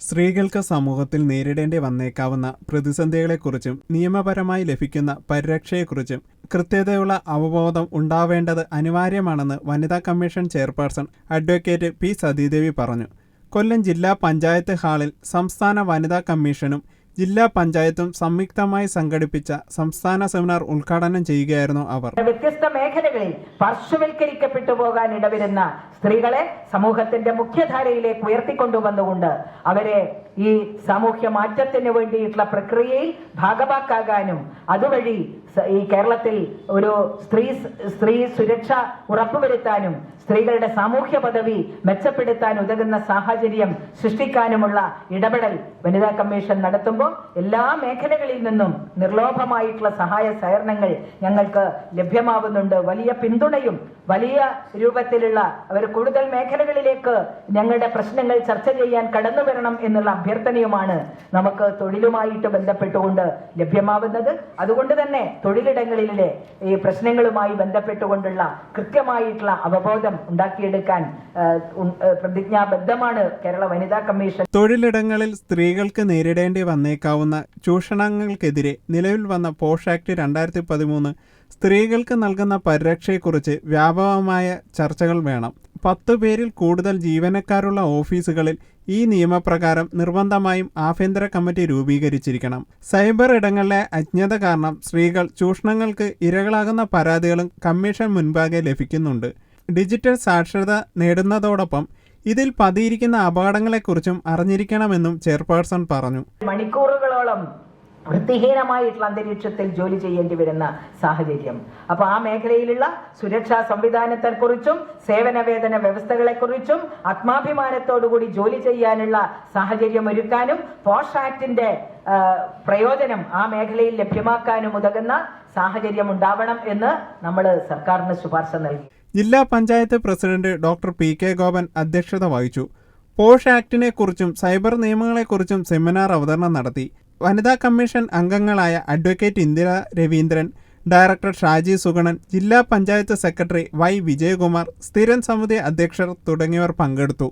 സ്ത്രീകൾക്ക് സമൂഹത്തിൽ നേരിടേണ്ടി വന്നേക്കാവുന്ന പ്രതിസന്ധികളെക്കുറിച്ചും നിയമപരമായി ലഭിക്കുന്ന പരിരക്ഷയെക്കുറിച്ചും കൃത്യതയുള്ള അവബോധം ഉണ്ടാവേണ്ടത് അനിവാര്യമാണെന്ന് വനിതാ commission chairperson advocate P Sathidevi പറഞ്ഞു. കൊല്ലം ജില്ലാ പഞ്ചായത്ത് ഹാളിൽ സംസ്ഥാന വനിതാ കമ്മീഷനും ജില്ലാ പഞ്ചായത്തും സംയുക്തമായി സംഘടിപ്പിച്ച സംസ്ഥാന സെമിനാർ ഉദ്ഘാടനം ചെയ്യുകയായിരുന്നു അവർ. വ്യത്യസ്ത മേഖലകളിൽ പാർശ്വവൽക്കരിക്കപ്പെട്ടു പോകാൻ ഇടവരുന്ന സ്ത്രീകളെ സമൂഹത്തിന്റെ മുഖ്യധാരയിലേക്ക് ഉയർത്തിക്കൊണ്ടുവന്നുകൊണ്ട് അവരെ ഈ സാമൂഹ്യ മാറ്റത്തിന് വേണ്ടിയിട്ടുള്ള പ്രക്രിയയിൽ ഭാഗമാക്കാകാനും അതുവഴി ഈ കേരളത്തിൽ ഒരു സ്ത്രീ സ്ത്രീ സുരക്ഷ ഉറപ്പുവരുത്താനും സ്ത്രീകളുടെ സാമൂഹ്യ പദവി മെച്ചപ്പെടുത്താൻ ഉതകുന്ന സാഹചര്യം സൃഷ്ടിക്കാനുമുള്ള ഇടപെടൽ വനിതാ കമ്മീഷൻ നടത്തുമ്പോൾ എല്ലാ മേഖലകളിൽ നിന്നും നിർലോഭമായിട്ടുള്ള സഹായ സഹകരണങ്ങൾ ഞങ്ങൾക്ക് ലഭ്യമാവുന്നുണ്ട്. വലിയ പിന്തുണയും വലിയ രൂപത്തിലുള്ള അവർ കൂടുതൽ മേഖലകളിലേക്ക് ഞങ്ങളുടെ പ്രശ്നങ്ങൾ ചർച്ച ചെയ്യാൻ കടന്നു വരണം എന്നുള്ള അഭ്യർത്ഥനയുമാണ് നമുക്ക് തൊഴിലുമായിട്ട് ബന്ധപ്പെട്ടുകൊണ്ട് ലഭ്യമാവുന്നത്. അതുകൊണ്ട് തന്നെ തൊഴിലിടങ്ങളിലെ ഈ പ്രശ്നങ്ങളുമായി ബന്ധപ്പെട്ടുകൊണ്ടുള്ള കൃത്യമായിട്ടുള്ള അവബോധം ഉണ്ടാക്കിയെടുക്കാൻ പ്രതിജ്ഞാബദ്ധമാണ് കേരള വനിതാ കമ്മീഷൻ. തൊഴിലിടങ്ങളിൽ സ്ത്രീകൾക്ക് നേരിടേണ്ടി വന്നേക്കാവുന്ന ചൂഷണങ്ങൾക്കെതിരെ നിലവിൽ വന്ന പോഷ് ആക്ട് രണ്ടായിരത്തി പതിമൂന്ന് സ്ത്രീകൾക്ക് നൽകുന്ന പരിരക്ഷയെക്കുറിച്ച് വ്യാപകമായ ചർച്ചകൾ വേണം. പത്തു പേരിൽ കൂടുതൽ ജീവനക്കാരുള്ള ഓഫീസുകളിൽ ഈ നിയമപ്രകാരം നിർബന്ധമായും ആഭ്യന്തര കമ്മിറ്റി രൂപീകരിച്ചിരിക്കണം. സൈബർ ഇടങ്ങളിലെ അജ്ഞത കാരണം സ്ത്രീകൾ ചൂഷണങ്ങൾക്ക് ഇരകളാകുന്ന പരാതികളും കമ്മീഷൻ മുൻപാകെ ലഭിക്കുന്നുണ്ട്. ഡിജിറ്റൽ സാക്ഷരത നേടുന്നതോടൊപ്പം ഇതിൽ പതിയിരിക്കുന്ന അപകടങ്ങളെക്കുറിച്ചും അറിഞ്ഞിരിക്കണമെന്നും ചെയർപേഴ്സൺ പറഞ്ഞു. മണിക്കൂറുകളോളം വൃത്തിഹീനമായിട്ടുള്ള അന്തരീക്ഷത്തിൽ ജോലി ചെയ്യേണ്ടി വരുന്ന സാഹചര്യം. അപ്പൊ ആ മേഖലയിലുള്ള സുരക്ഷാ സംവിധാനത്തെക്കുറിച്ചും സേവന വേതന വ്യവസ്ഥകളെക്കുറിച്ചും ആത്മാഭിമാനത്തോടുകൂടി ജോലി ചെയ്യാനുള്ള സാഹചര്യം ഒരുക്കാനും പോഷ് ആക്ടിന്റെ പ്രയോജനം ആ മേഖലയിൽ ലഭ്യമാക്കാനും ഉതകുന്ന സാഹചര്യം ഉണ്ടാവണം എന്ന് നമ്മൾ സർക്കാരിന് ശുപാർശ നൽകി. ജില്ലാ panchayat president doctor P K Gopan അധ്യക്ഷത വഹിച്ചു. പോഷ് ആക്ടിനെക്കുറിച്ചും സൈബർ നിയമങ്ങളെക്കുറിച്ചും സെമിനാർ അവതരണം നടത്തി. വനിതാ കമ്മീഷൻ അംഗങ്ങളായ അഡ്വക്കേറ്റ് ഇന്ദിര രവീന്ദ്രൻ ഡയറക്ടർ ഷാജി സുഗണൻ ജില്ലാ പഞ്ചായത്ത് സെക്രട്ടറി വൈ വിജയകുമാർ സ്ഥിരം സമിതി അധ്യക്ഷർ തുടങ്ങിയവർ പങ്കെടുത്തു.